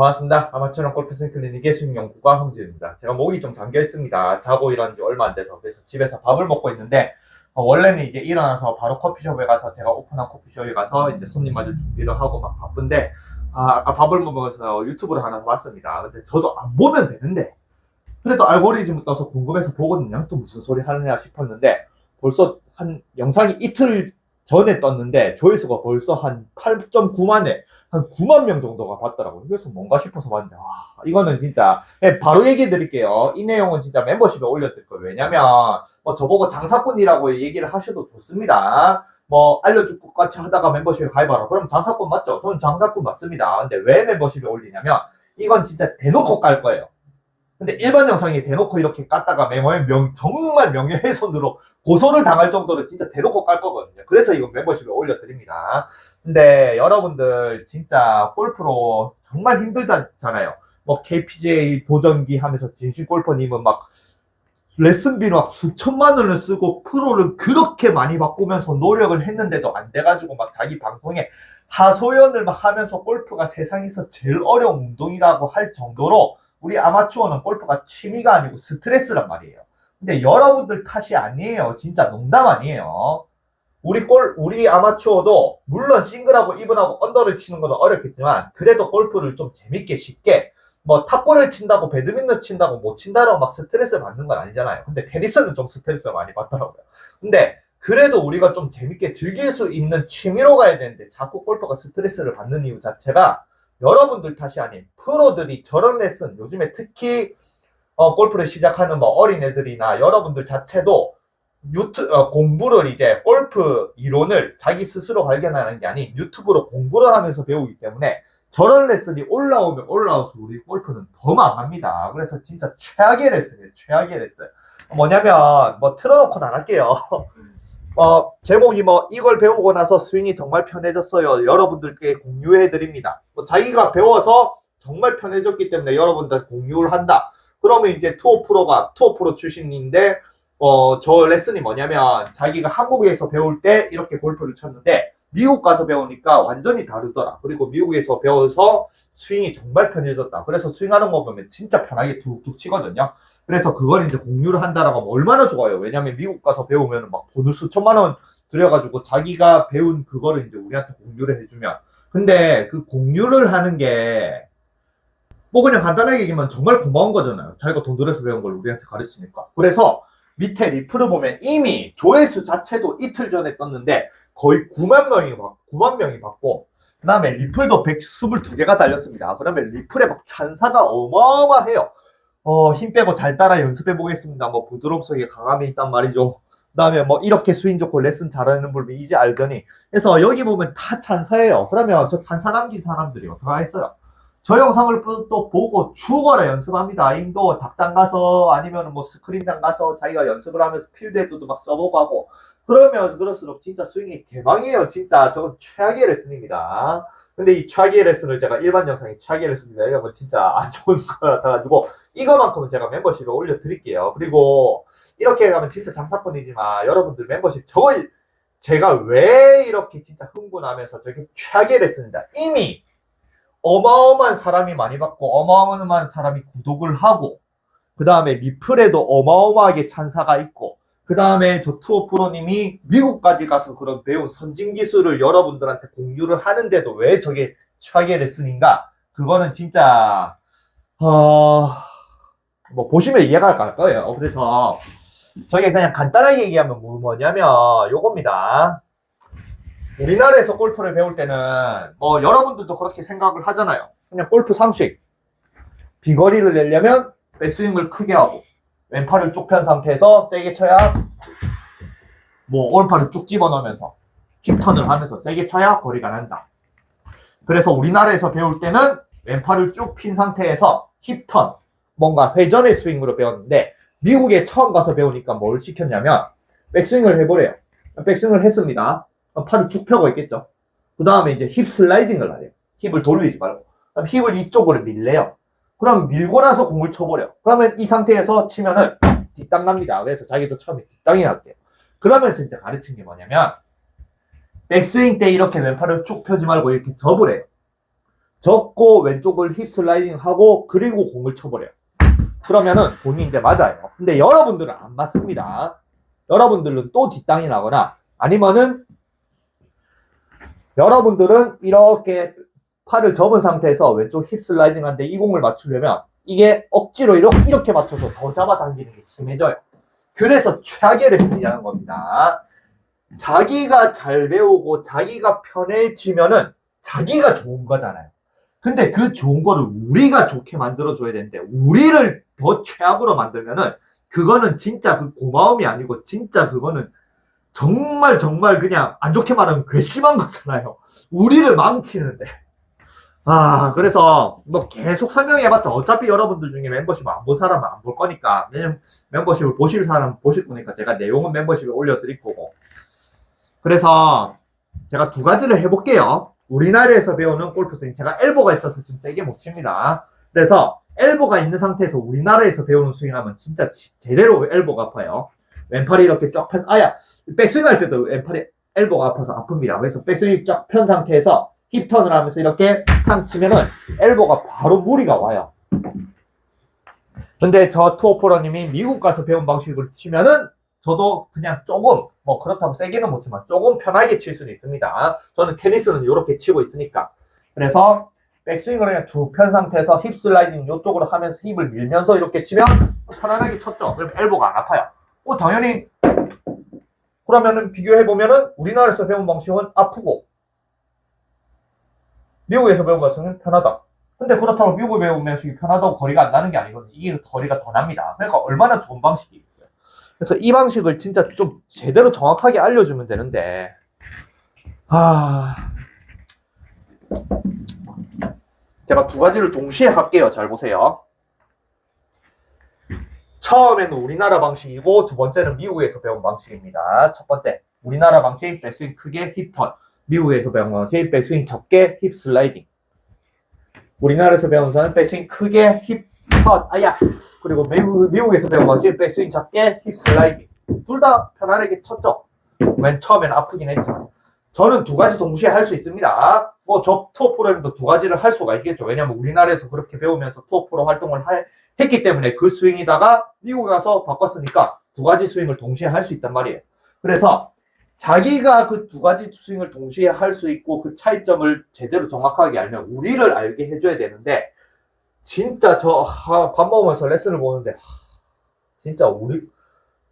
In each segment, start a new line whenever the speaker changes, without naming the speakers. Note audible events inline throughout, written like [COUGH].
반갑습니다. 아마추어 골프스 클리닉의 수익연구가 황지입니다. 제가 목이 좀 잠겨 있습니다. 자고 일한 지 얼마 안 돼서 그래서 집에서 밥을 먹고 있는데 어, 원래는 이제 일어나서 바로 커피숍에 가서 제가 오픈한 커피숍에 가서 이제 손님 맞을 준비를 하고 막 바쁜데 아, 아까 밥을 먹어서 유튜브를 하나 봤습니다. 근데 저도 안 보면 되는데 그래도 알고리즘 떠서 궁금해서 보거든요. 또 무슨 소리 하느냐 싶었는데 벌써 한 영상이 이틀 전에 떴는데 조회수가 벌써 한 8.9만에 한 9만 명 정도가 봤더라고요. 그래서 뭔가 싶어서 봤는데, 와, 이거는 진짜, 예, 바로 얘기해 드릴게요. 이 내용은 진짜 멤버십에 올려둘 거예요. 왜냐면, 뭐, 저보고 장사꾼이라고 얘기를 하셔도 좋습니다. 뭐, 알려줄 것 같이 하다가 멤버십에 가입하라. 그럼 장사꾼 맞죠? 저는 장사꾼 맞습니다. 근데 왜 멤버십에 올리냐면, 이건 진짜 대놓고 깔 거예요. 근데 일반 영상에 대놓고 이렇게 깠다가 멤버의 명, 정말 명예훼손으로 고소를 당할 정도로 진짜 대놓고 깔 거거든요. 그래서 이건 멤버십에 올려드립니다. 근데 여러분들 진짜 골프로 정말 힘들다잖아요. 뭐 KPGA 도전기 하면서 진실 골퍼님은 막 레슨비를 막 수천만 원을 쓰고 프로를 그렇게 많이 바꾸면서 노력을 했는데도 안 돼가지고 막 자기 방송에 하소연을 막 하면서 골프가 세상에서 제일 어려운 운동이라고 할 정도로 우리 아마추어는 골프가 취미가 아니고 스트레스란 말이에요. 근데 여러분들 탓이 아니에요. 진짜 농담 아니에요. 우리 골, 우리 아마추어도 물론 싱글하고 이분하고 언더를 치는 건 어렵겠지만 그래도 골프를 좀 재밌게 쉽게 뭐 탑골을 친다고 배드민턴 친다고 못 친다라고 막 스트레스를 받는 건 아니잖아요. 근데 테니스는 좀 스트레스를 많이 받더라고요. 근데 그래도 우리가 좀 재밌게 즐길 수 있는 취미로 가야 되는데 자꾸 골프가 스트레스를 받는 이유 자체가 여러분들 탓이 아닌 프로들이 저런 레슨 요즘에 특히 어, 골프를 시작하는 뭐 어린애들이나 여러분들 자체도 유튜 어, 공부를 이제 골프 이론을 자기 스스로 발견하는 게 아닌 유튜브로 공부를 하면서 배우기 때문에 저런 레슨이 올라오면 올라올수록 우리 골프는 더 망합니다. 그래서 진짜 최악의 레슨이에요. 최악의 레슨. 뭐냐면 뭐 틀어놓고는 안 할게요. 어, 제목이 뭐 이걸 배우고 나서 스윙이 정말 편해졌어요. 여러분들께 공유해 드립니다. 뭐 자기가 배워서 정말 편해졌기 때문에 여러분들 공유를 한다. 그러면 이제 투어 프로가 투어 프로 출신인데 어, 저 레슨이 뭐냐면 자기가 한국에서 배울 때 이렇게 골프를 쳤는데 미국 가서 배우니까 완전히 다르더라. 그리고 미국에서 배워서 스윙이 정말 편해졌다. 그래서 스윙하는 거 보면 진짜 편하게 툭툭 치거든요. 그래서 그걸 이제 공유를 한다라고 하면 얼마나 좋아요. 왜냐면 미국 가서 배우면 막 돈을 수천만 원 들여가지고 자기가 배운 그거를 이제 우리한테 공유를 해주면. 근데 그 공유를 하는 게 뭐 그냥 간단하게 얘기하면 정말 고마운 거잖아요. 자기가 돈 들여서 배운 걸 우리한테 가르치니까. 그래서 밑에 리플을 보면 이미 조회수 자체도 이틀 전에 떴는데 거의 9만 명이 받, 9만 명이 받고 그 다음에 리플도 122개가 달렸습니다. 그러면 리플의 막 찬사가 어마어마해요. 어, 힘 빼고 잘 따라 연습해 보겠습니다. 뭐 부드럽게 강함이 있단 말이죠. 그 다음에 뭐 이렇게 스윙 좋고 레슨 잘하는 분이 이제 알더니 그래서 여기 보면 다 찬사예요. 그러면 저 찬사 남긴 사람들이 어떻게 했어요? 저 영상을 또 보고 죽어라 연습합니다. 인도 닭장 가서 아니면 뭐 스크린장 가서 자기가 연습을 하면서 필드에도 막 써보고 하고 그러면 그럴수록 진짜 스윙이 개방이에요. 진짜 저건 최악의 레슨입니다. 근데 이 최악의 레슨을 제가 일반 영상에 최악의 레슨입니다. 이러면 진짜 안 좋은 것 같아가지고 이거만큼은 제가 멤버십에 올려드릴게요. 그리고 이렇게 가면 진짜 장사꾼이지만 여러분들 멤버십 저거 제가 왜 이렇게 진짜 흥분하면서 저게 최악의 레슨이다. 이미 어마어마한 사람이 많이 받고 어마어마한 사람이 구독을 하고 그 다음에 리플에도 어마어마하게 찬사가 있고 그 다음에 저 투어 프로님이 미국까지 가서 그런 배운 선진 기술을 여러분들한테 공유를 하는데도 왜 저게 최악의 레슨인가? 그거는 진짜 어 뭐 보시면 이해가 갈 거예요. 그래서 저게 그냥 간단하게 얘기하면 뭐- 뭐냐면 요겁니다. 우리나라에서 골프를 배울 때는 뭐 여러분들도 그렇게 생각을 하잖아요. 그냥 골프 상식. 비거리를 내려면 백스윙을 크게 하고 왼팔을 쭉 편 상태에서 세게 쳐야 뭐 오른팔을 쭉 집어넣으면서 힙턴을 하면서 세게 쳐야 거리가 난다. 그래서 우리나라에서 배울 때는 왼팔을 쭉 핀 상태에서 힙턴 뭔가 회전의 스윙으로 배웠는데 미국에 처음 가서 배우니까 뭘 시켰냐면 백스윙을 해보래요. 백스윙을 했습니다. 팔을 쭉 펴고 있겠죠. 그 다음에 이제 힙 슬라이딩을 하래요. 힙을 돌리지 말고. 힙을 이쪽으로 밀래요. 그럼 밀고 나서 공을 쳐버려. 그러면 이 상태에서 치면은 뒷땅 납니다. 그래서 자기도 처음에 뒷땅이 났대요. 그러면서 이제 가르친 게 뭐냐면 백스윙 때 이렇게 왼팔을 쭉 펴지 말고 이렇게 접으래요. 접고 왼쪽을 힙 슬라이딩 하고 그리고 공을 쳐버려요. 그러면은 본인 이제 맞아요. 근데 여러분들은 안 맞습니다. 여러분들은 또 뒷땅이 나거나 아니면은 여러분들은 이렇게 팔을 접은 상태에서 왼쪽 힙 슬라이딩 하는데 이 공을 맞추려면 이게 억지로 이렇게, 이렇게 맞춰서 더 잡아당기는 게 심해져요. 그래서 최악의 레슨이라는 겁니다. 자기가 잘 배우고 자기가 편해지면은 자기가 좋은 거잖아요. 근데 그 좋은 거를 우리가 좋게 만들어줘야 되는데 우리를 더 최악으로 만들면은 그거는 진짜 그 고마움이 아니고 진짜 그거는 정말 정말 그냥 안 좋게 말하면 괘씸한 거잖아요. 우리를 망치는데. 아, 그래서 뭐 계속 설명해봤자 어차피 여러분들 중에 멤버십 안 본 사람은 안 볼 거니까 왜냐면 멤버십을 보실 사람 보실 거니까 제가 내용은 멤버십에 올려드릴 거고. 그래서 제가 두 가지를 해볼게요. 우리나라에서 배우는 골프 스윙 제가 엘보가 있어서 지금 세게 못 칩니다. 그래서 엘보가 있는 상태에서 우리나라에서 배우는 스윙하면 진짜 지- 제대로 엘보가 아파요. 왼팔이 이렇게 쫙 편, 아야, 백스윙 할 때도 왼팔이 엘보가 아파서 아픕니다. 그래서 백스윙이 쫙편 상태에서 힙턴을 하면서 이렇게 탕 치면은 엘보가 바로 무리가 와요. 근데 저 투어포러님이 미국 가서 배운 방식으로 치면은 저도 그냥 조금 뭐 그렇다고 세게는 못 치면 조금 편하게 칠 수는 있습니다. 저는 테니스는 이렇게 치고 있으니까. 그래서 백스윙을 그냥 두 편 상태에서 힙 슬라이딩 이쪽으로 하면서 힙을 밀면서 이렇게 치면 편안하게 쳤죠. 그럼 엘보가 안 아파요. 뭐 당연히 그러면은 비교해 보면은 우리나라에서 배운 방식은 아프고 미국에서 배운 방식은 편하다. 근데 그렇다고 미국에 배운 방식이 편하다고 거리가 안 나는 게 아니거든요. 이게 거리가 더 납니다. 그러니까 얼마나 좋은 방식이 있어요. 그래서 이 방식을 진짜 좀 제대로 정확하게 알려주면 되는데 아 제가 두 가지를 동시에 할게요. 잘 보세요. 처음에는 우리나라 방식이고 두 번째는 미국에서 배운 방식입니다. 첫 번째 우리나라 방식 백스윙 크게 힙턴 미국에서 배운 방식 백스윙 적게 힙 슬라이딩 우리나라에서 배운 것은 백스윙 크게 힙턴 아야 그리고 미국, 미국에서 배운 방식 백스윙 적게 힙 슬라이딩 둘 다 편안하게 쳤죠. 맨 처음에는 아프긴 했지만 저는 두 가지 동시에 할 수 있습니다. 뭐 저 투어 프로그램도 두 가지를 할 수가 있겠죠. 왜냐면 우리나라에서 그렇게 배우면서 투어 프로 활동을 하- 했기 때문에 그 스윙이다가 미국 가서 바꿨으니까 두 가지 스윙을 동시에 할 수 있단 말이에요. 그래서 자기가 그 두 가지 스윙을 동시에 할 수 있고 그 차이점을 제대로 정확하게 알면 우리를 알게 해줘야 되는데 진짜 저 밥 먹으면서 레슨을 보는데 하, 진짜 우리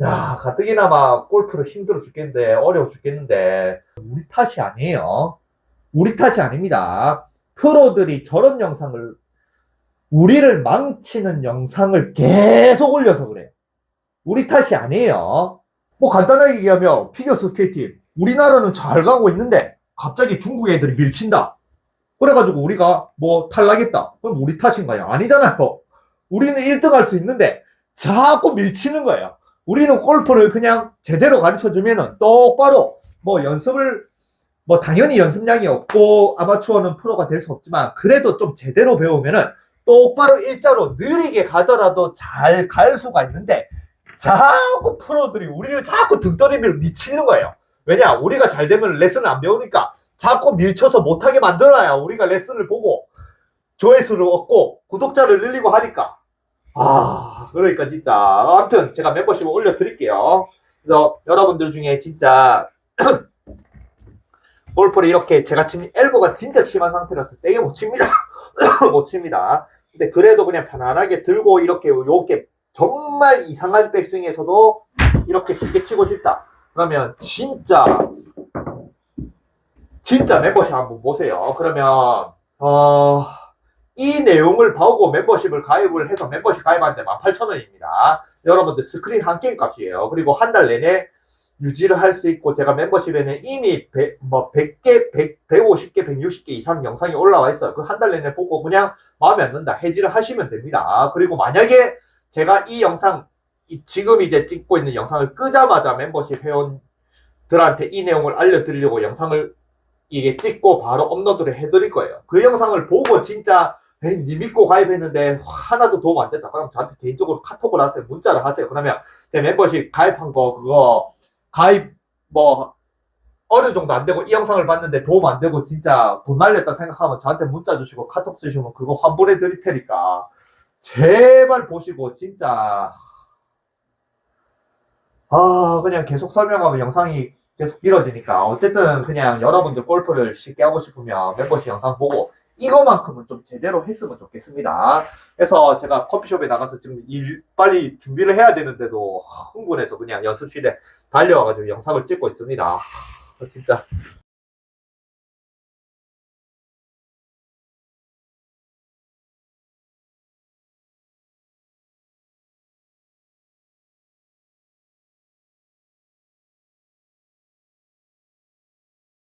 야 가뜩이나마 골프를 힘들어 죽겠는데 어려워 죽겠는데 우리 탓이 아니에요. 우리 탓이 아닙니다. 프로들이 저런 영상을 우리를 망치는 영상을 계속 올려서 그래요. 우리 탓이 아니에요. 뭐 간단하게 얘기하면 피겨 스케이팅 우리나라는 잘 가고 있는데 갑자기 중국 애들이 밀친다. 그래가지고 우리가 뭐 탈락했다. 그럼 우리 탓인가요? 아니잖아요. 우리는 1등 할 수 있는데 자꾸 밀치는 거예요. 우리는 골프를 그냥 제대로 가르쳐주면은 똑바로 뭐 연습을 뭐 당연히 연습량이 없고 아마추어는 프로가 될 수 없지만 그래도 좀 제대로 배우면은 똑바로 일자로 느리게 가더라도 잘 갈 수가 있는데 자꾸 프로들이 우리를 자꾸 등떠리미로 미치는 거예요. 왜냐? 우리가 잘 되면 레슨을 안 배우니까 자꾸 밀쳐서 못하게 만들어야 우리가 레슨을 보고 조회수를 얻고 구독자를 늘리고 하니까 아 그러니까 진짜 아무튼 제가 멤버십을 올려드릴게요. 그래서 여러분들 중에 진짜 [CLEARS THROAT] 골프를 이렇게 제가 치면 엘보가 진짜 심한 상태라서 세게 못 칩니다. [CLEARS THROAT] 못 칩니다. 근데 그래도 그냥 편안하게 들고 이렇게 요렇게 정말 이상한 백스윙에서도 이렇게 쉽게 치고 싶다. 그러면 진짜 진짜 멤버십 한번 보세요. 그러면 어, 이 내용을 보고 멤버십을 가입을 해서 멤버십 가입하는데 18,000원입니다. 여러분들 스크린 한 게임 값이에요. 그리고 한 달 내내 유지를 할 수 있고 제가 멤버십에는 이미 100, 뭐 100개, 100, 150개, 160개 이상 영상이 올라와 있어요. 그 한 달 내내 보고 그냥 마음에 안 든다. 해지를 하시면 됩니다. 그리고 만약에 제가 이 영상 이- 지금 이제 찍고 있는 영상을 끄자마자 멤버십 회원들한테 이 내용을 알려드리려고 영상을 이게 찍고 바로 업로드를 해드릴 거예요. 그 영상을 보고 진짜 니 믿고 가입했는데 하나도 도움 안 됐다. 그럼 저한테 개인적으로 카톡을 하세요. 문자를 하세요. 그러면 제 멤버십 가입한 거 그거 가입 뭐 어느 정도 안 되고 이 영상을 봤는데 도움 안 되고 진짜 돈 날렸다 생각하면 저한테 문자 주시고 카톡 주시면 그거 환불해 드릴 테니까 제발 보시고 진짜 아 그냥 계속 설명하면 영상이 계속 길어지니까 어쨌든 그냥 여러분들 골프를 쉽게 하고 싶으면 멤버십 영상 보고 이거만큼은 좀 제대로 했으면 좋겠습니다. 그래서 제가 커피숍에 나가서 지금 일 빨리 준비를 해야 되는데도 흥분해서 그냥 연습실에 달려와가지고 영상을 찍고 있습니다. 아, 진짜